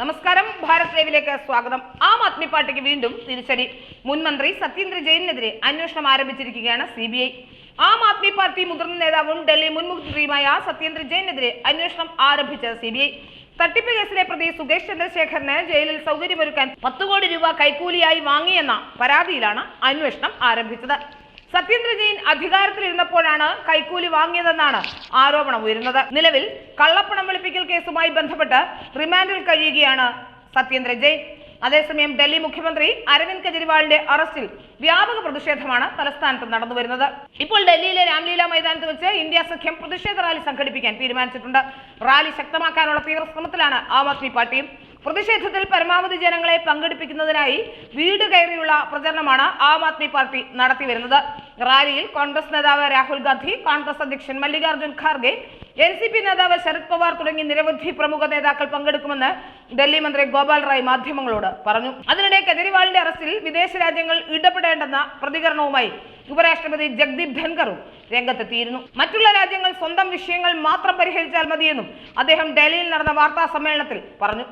നമസ്കാരം. ഭാരത് ലൈവിലേക്ക് സ്വാഗതം. ആം ആദ്മി പാർട്ടിക്ക് വീണ്ടും തിരിച്ചടി. മുൻ മന്ത്രി സത്യേന്ദ്ര ജെയിനെതിരെ അന്വേഷണം ആരംഭിച്ചിരിക്കുകയാണ് C B I. Aam Aadmi party മുതിർന്ന നേതാവും ഡൽഹി മുൻ മുഖ്യമന്ത്രിയുമായ സത്യേന്ദ്ര ജെയിനെതിരെ അന്വേഷണം ആരംഭിച്ച സി ബി ഐ. തട്ടിപ്പ് കേസിലെ പ്രതി സുകേഷ് ചന്ദ്രശേഖരന് ജയിലിൽ സൗകര്യമൊരുക്കാൻ പത്ത് കോടി രൂപ കൈക്കൂലിയായി വാങ്ങിയെന്ന പരാതിയിലാണ് അന്വേഷണം ആരംഭിച്ചത്. സത്യേന്ദ്ര ജെയിൻ അധികാരത്തിലിരുന്നപ്പോഴാണ് കൈക്കൂലി വാങ്ങിയതെന്നാണ് ആരോപണം ഉയരുന്നത്. നിലവിൽ കള്ളപ്പണം വെളുപ്പിക്കൽ കേസുമായി ബന്ധപ്പെട്ട് റിമാൻഡിൽ കഴിയുകയാണ് സത്യേന്ദ്ര ജെയിൻ. അതേസമയം ഡൽഹി മുഖ്യമന്ത്രി അരവിന്ദ് കെജ്രിവാളിന്റെ അറസ്റ്റിൽ വ്യാപക പ്രതിഷേധമാണ് തലസ്ഥാനത്ത് നടന്നു വരുന്നത്. ഇപ്പോൾ ഡൽഹിയിലെ രാംലീല മൈതാനത്ത് വെച്ച് ഇന്ത്യ സഖ്യം പ്രതിഷേധ റാലി സംഘടിപ്പിക്കാൻ തീരുമാനിച്ചിട്ടുണ്ട്. റാലി ശക്തമാക്കാനുള്ള തീവ്ര ശ്രമത്തിലാണ് ആം ആദ്മി പാർട്ടിയും പ്രതിഷേധത്തിൽ പരമാവധി ജനങ്ങളെ പങ്കെടുപ്പിക്കുന്നതിനായി വീട് കയറിയുള്ള പ്രചരണമാണ് ആം ആദ്മി പാർട്ടി നടത്തിവരുന്നത് റാലിയിൽ കോൺഗ്രസ് നേതാവ് രാഹുൽ ഗാന്ധി കോൺഗ്രസ് അധ്യക്ഷൻ Mallikarjun Kharge N C P നേതാവ് ശരത് പവാർ തുടങ്ങി നിരവധി പ്രമുഖ നേതാക്കൾ പങ്കെടുക്കുമെന്ന് ഡൽഹി മന്ത്രി ഗോപാൽ റായ് മാധ്യമങ്ങളോട് പറഞ്ഞു. അതിനിടെ കെജ്രിവാളിന്റെ അറസ്റ്റിൽ വിദേശ രാജ്യങ്ങൾ ഇടപെടേണ്ടെന്ന പ്രതികരണവുമായി ഉപരാഷ്ട്രപതി ജഗ്ദീപ് ധൻഖറും രംഗത്തെത്തിയിരുന്നു. മറ്റുള്ള രാജ്യങ്ങൾ സ്വന്തം വിഷയങ്ങൾ മാത്രം പരിഹരിച്ചാൽ മതിയെന്നും അദ്ദേഹം ഡൽഹിയിൽ നടന്ന വാർത്താ സമ്മേളനത്തിൽ പറഞ്ഞു.